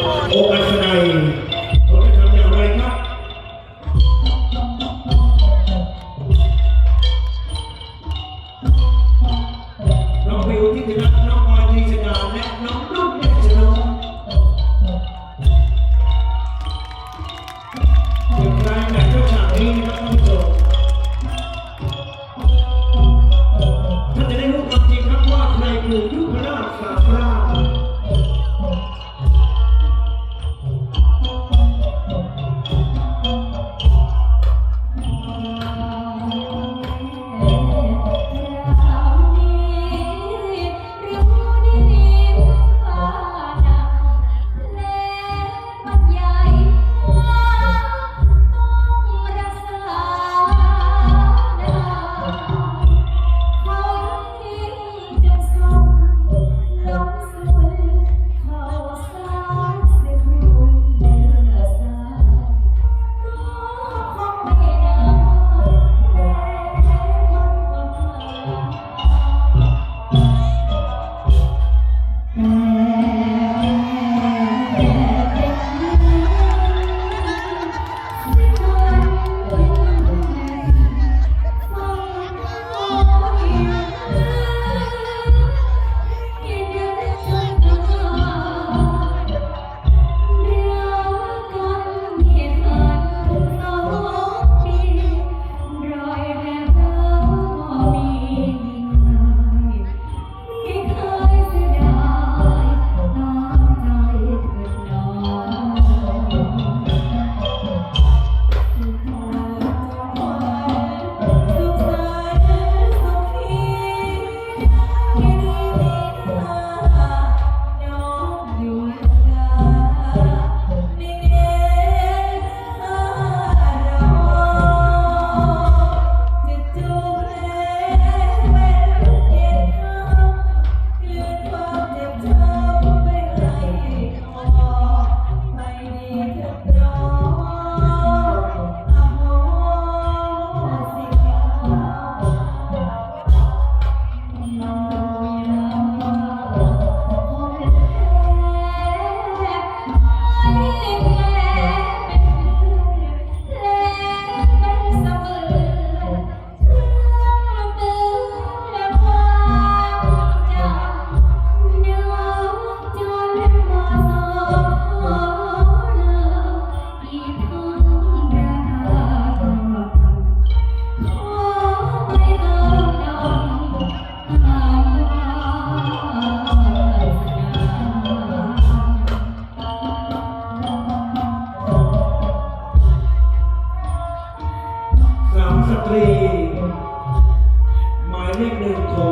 โออัศ สตรี หมายเลขหนึ่งของ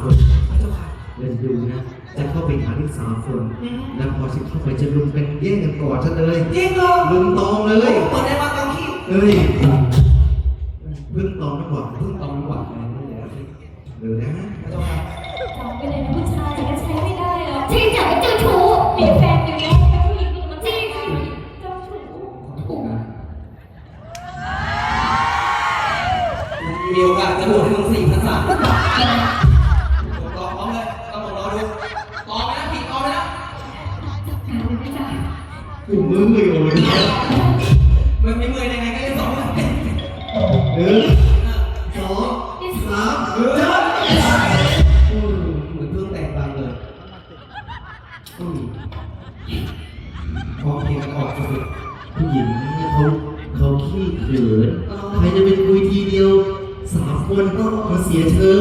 คนเจ้าค่ะเราจะดูนะ จะเข้าไปหาทั้งสามคน แล้วพอฉันเข้าไปจะลุมเป็นแย่งกันกอดฉันเลยจริงเหรอลุมตองเลย เปิดได้มาตอนที่เฮ้ยพึ่งตองไม่หวังเพิ่งตอนนี้ว่ะเดี๋ยวนะเจ้าค่ะจำไปเลยนะผู้ชายก็ใช้ไม่ได้หรอกที่จะเป็นเจ้าชู้มีแฟนอยู่แล้วเป็นผู้หญิงมันจริงเจ้าชู้ถูกมีโอกาสจะบวชให้มึงสี่พันสาม กูมืออยู่เลยมันไม่เมื่อยยังไงก็ได้สองเลยหนึ่งสองสามเฮ้ยเหมือนเพิ่งแต่งรังเลยอืมพอเพลงกันออกสุดผู้หญิงเขาเขาขี้เขินใครจะไปคุยทีเดียวสามคนก็มาเสียเชิง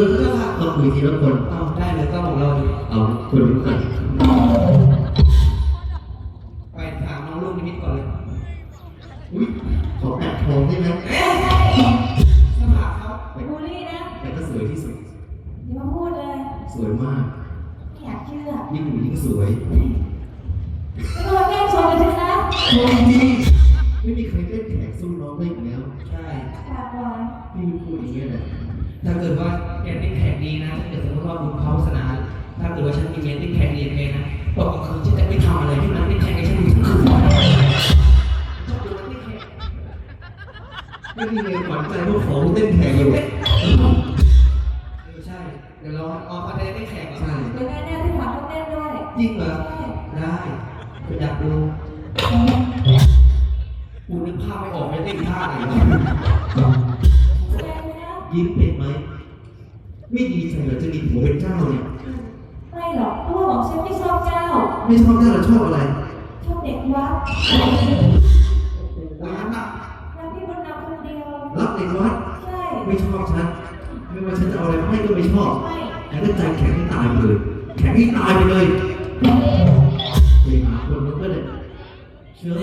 ต้องคุยทีละคนๆเอาได้เลยก็ของเราเอาคนรู้กัน อแอบทองได้ไหมเอ๊ะถ้าถามเขาบูลลี่นะแต่ก็สวยที่สุด อย่ามาพูดเลย สวยมาก ไม่อยากเชื่อยิ่งหนูยิ่งสวยไม่ต้องมาแกล้งชมกันนะชมจริงไม่มีใครเล่นแขกสู้น้องได้อีกแล้ว ใช่กราบก่อนพี่พูดอย่างเงี้ยแหละถ้าเกิดว่าแกติ๊กแขกดีนะ ถ้าเกิดสมมติว่าบุญเขาสนาถ้าเกิดว่าฉันมีเมียติ๊กแขกดี ไม่มีเงินขวัญใจพวกของเต้นแขกอยู่เออใช่ เดี๋ยวเราเอาประเด็นติ๊กแขกก่อนใช่เดี๋ยวแน่ๆที่ถามต้องเต้นด้วยจริงเหรอได้อยากดูกูนึกภาพไม่ออกไม่เต้นท่าไหนวะแสดงเลยนะยิ้มเป็นไหม ไม่ดีใจเหรอจะมีผัวเป็นเจ้าเนี่ยไม่หรอกเพราะว่าบอกฉันไม่ชอบเจ้า ไม่ชอบเจ้าหรอชอบอะไร ชอบเด็กวัด อาอะไรมาให้ก็ไม่ชอบไม่แต่ถ้าใจแข็งให้ตายไปเลย แข็งให้ตายไปเลยไปหาคนนั้นก็เลยเชื่อ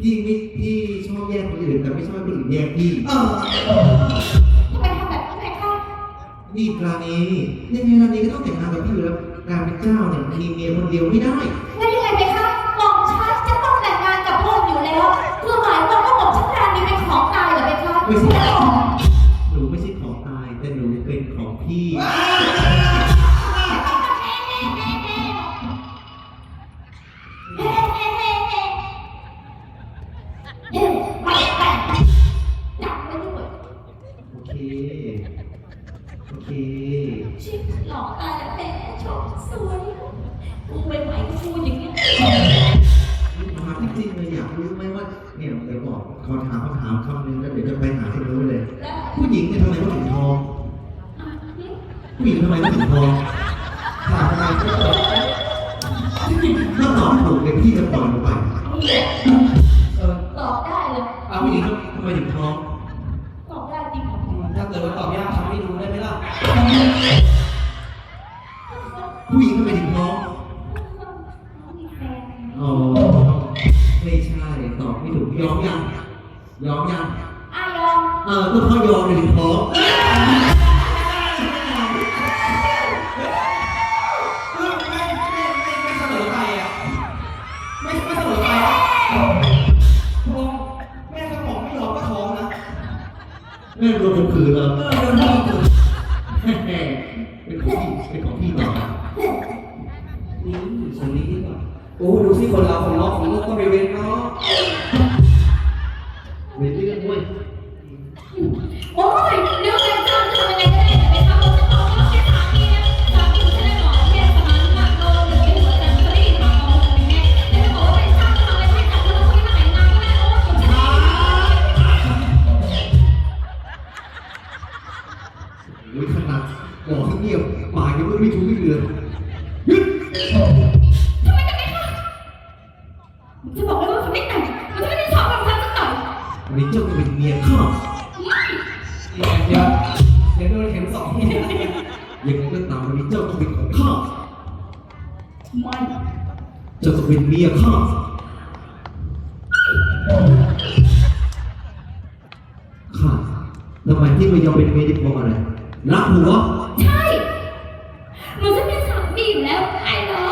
พี่คนเดียวพี่ไม่พี่ชอบแยกคนอื่นแต่ไม่ชอบให้คนอื่นแยกพี่ เออทำไมทำแบบนี้คะนี่ปราณียังไงราณีก็ต้องแต่งงานกับพี่อยู่แล้วการเป็นเจ้าเนี่ยมีเมียคนเดียวไม่ได้งั้นยังไงไหมคะหม่อมชันจะต้องแต่งงานกับพ่ออยู่แล้ว คือหมายความว่าหม่อมชันรานีเป็นของตายเหรอไหมคะไม่ใช่ามคำถามคำนึงแล้วเดี๋ยวจะไปหาคนรู้เลยแล้วผู้หญิงเนี่ยทำไมเขาถึงท้องอะนี่ผู้หญิงทำไมเขาถึงท้องถามทำไมก็ตอบพี่จะปล่อยมันไปเออตอบได้เลยเอาผู้หญิงทำไมถึงท้อง ตอบได้จริงเหรอถ้าเกิดว่าตอบยาก ยอมยังอายอมเออก็เพราะยอมเลยถึงท้องไม่ไม่ไม่ไม่เสมอไปอะไม่ไม่เสมอไปอะทองแม่สมองไม่ยอมก็ท้องนะแม่โดนข่มขืนเหรอเออโดนท้องอยู่แม่เป็นของพี่เป็นของพี่ต่อนี่คนนี้ดีกว่าโอ้ดูสิคนเราของน้องของลูกก็ไม่เว้นเนาะ ดบอกให้เงียบปากยังไม่ถูกไม่เหลือหยุดทำไมจะไม่ค่ะจะบอกเลยว่าฉันไม่แต่งมันจะไม่ได้ชอบกับฉันสักหน่อยวันนี้เจ้าเป็นเมียข้าไม่เดี๋ยวเดี๋ยวเดี๋ยวโดนเข็มสองทีนะยังไงก็ตามวันนี้เจ้าก็เป็นของข้าไม่เจ้าก็เป็นเมียข้าข้าทำไมที่ไม่ยอมเป็นเมียที่เพราะอะไร รักหัวใช่หนูจะเป็นสามีอยู่แล้วไอ้เหรอ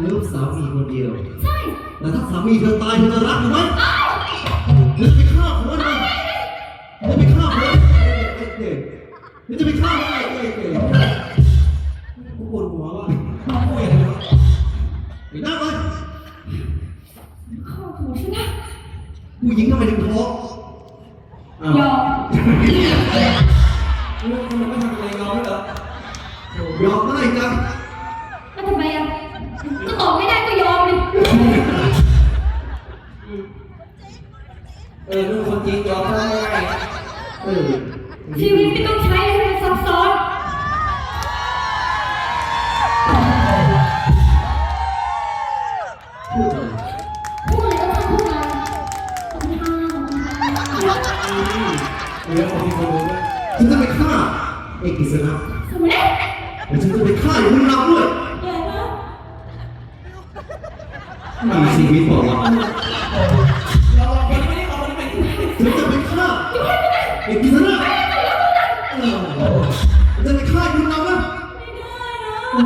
เลือกสามีคนเดียว ใช่แต่ถ้าสามีเธอตายเธอจะรักหรือไหมอ้าวเธอจะไปฆ่าผัวมันเธอจะไปฆ่าผัวเด็กเธอจะไปฆ่าผัวเด็กกูปวดหัวว่ะกูอย่างนี้ไปนั่งเลยข้อหูใช่ไหมผู้หญิงทำไมถึงท้อง ยอมลูกคุณไม่ทำอะไรยอมเหรอยอมได้จังแล้วทำไมอะ ก็ตอบไม่ได้ก็ยอมเลยเออลูกคนจริงยอมได้ไงเออ ฉันจะไปฆ่าเอกกิษณะสำเร็จและฉันจะไปฆ่าอยู่บนเราด้วยใหญ่มากมีชีวิตบอกว่าเราคนไม่ได้เอาคนไม่ได้ฉันจะไปฆ่าเอกกิษณะเออฉันจะไปฆ่าอยู่บนเรานะไม่ได้นะ โอ้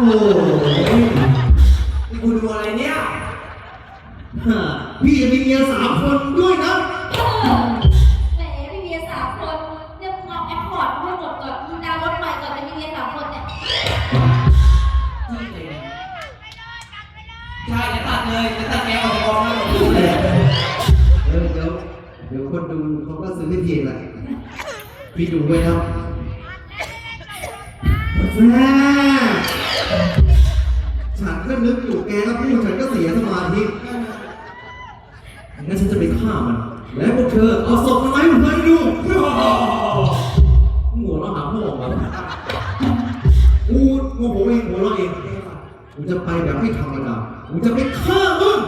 ดูเขาก็ซื้อให้พี่แหละพี่ดูไว้นะแม่ฉันก็นึกอยู่แกก็พูดฉันก็เสียสมาธิงั้นฉันจะไปฆ่ามัน แล้วพวกเธอเอาศพมันไว้ให้ผมดูหัวเราะหาพ่อเหรอกูโมโหเองหัวเราะเองกูจะไปแบบไม่ธรรมดากูจะไปฆ่ามึง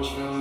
Krishna.